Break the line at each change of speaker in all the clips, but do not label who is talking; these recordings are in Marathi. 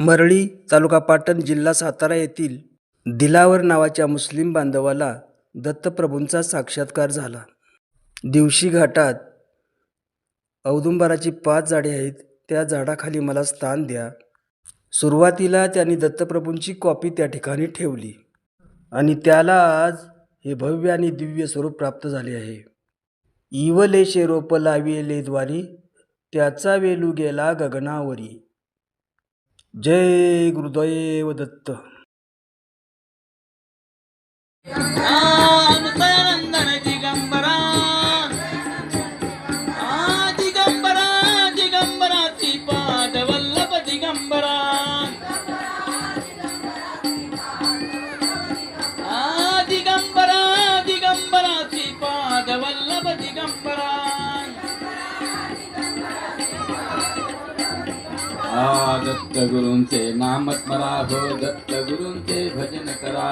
मरळी तालुका पाटण जिल्हा सातारा येथील दिलावर नावाच्या मुस्लिम बांधवाला दत्तप्रभूंचा साक्षात्कार झाला. दिवशी घाटात औदुंबराची पाच झाडे आहेत त्या झाडाखाली मला स्थान द्या. सुरुवातीला त्यांनी दत्तप्रभूंची कॉपी त्या ठिकाणी ठेवली आणि त्याला आज हे भव्य आणि दिव्य स्वरूप प्राप्त झाले आहे. इवलेशे रोप लाविले द्वारी त्याचा वेलू गेला गगनावरी. जय गुरुदैव दत्त.
दत्त गुरुंचे नामस्मरा हो दत्तगुरूंचे भजन करा.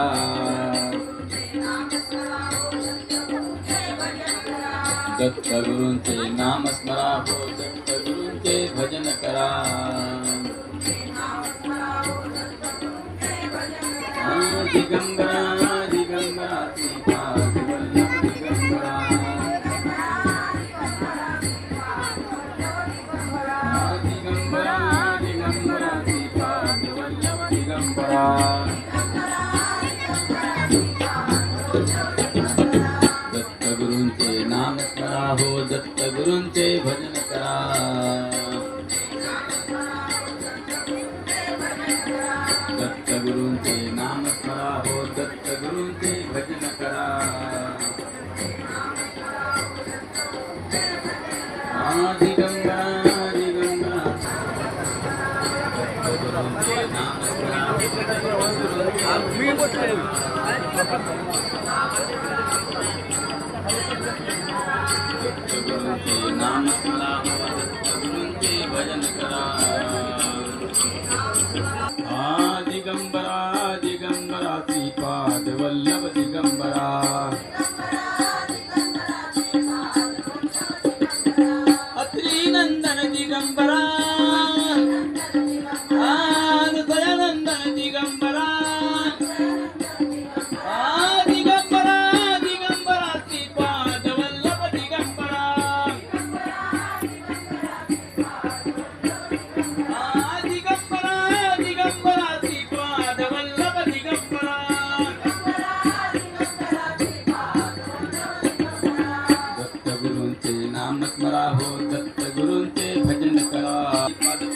दत्त गुरुंचे नामस्मरा हो दत्तगुरूंचे भजन करा. दिगंगा Thank you. सद्गुरूंचे भजन करा.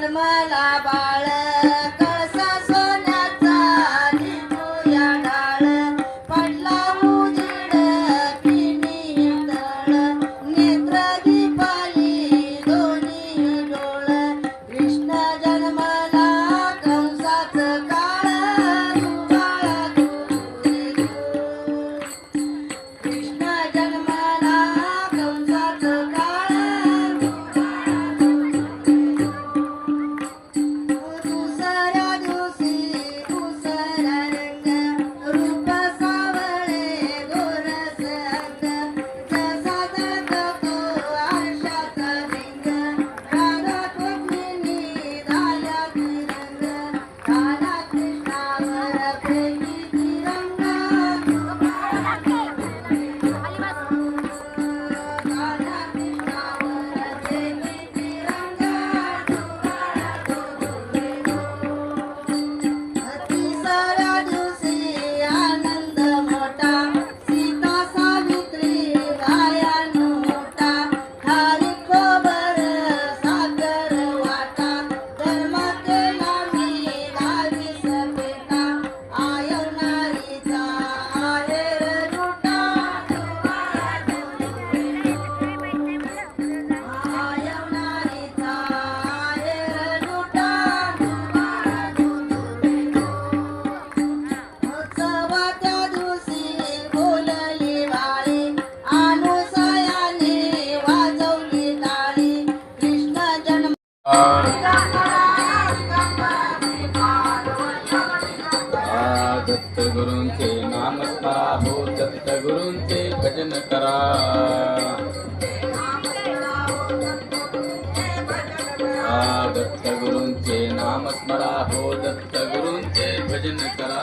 ಕರ್ಮಲ ಬಾಳ दाखरा विकंपन परिमारो गुरुंचे नामस्मरण होत दत्त गुरुंचे भजन करा दत्त गुरुंचे नामस्मरा हो दत्त गुरुंचे भजन करा